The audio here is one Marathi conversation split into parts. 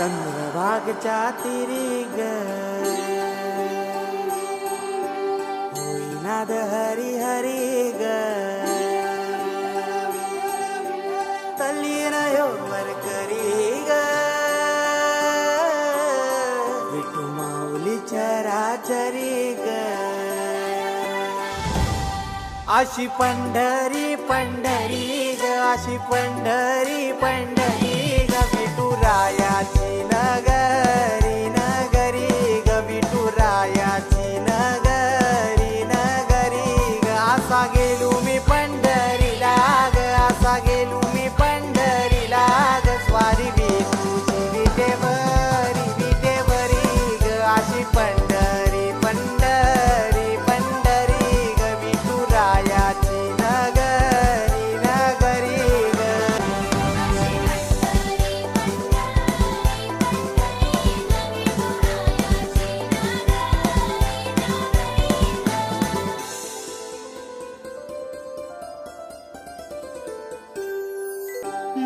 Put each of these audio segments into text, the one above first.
चंद्रभागच्या तिरी ग होईनाद हरी हरी ग तल्लीन वर करी ग विठू माऊली चराचरी ग अशी पंढरी पंढरी ग. अशी पंढरी पंढरी lumipandang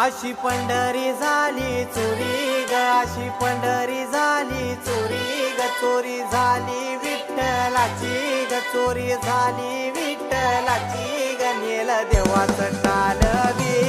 अशी पंढरी झाली चोरी ग अशी पंढरी झाली चोरी ग चोरी झाली विठ्ठलाची ग चोरी झाली विठ्ठलाची ग नेल देवाचं कालवी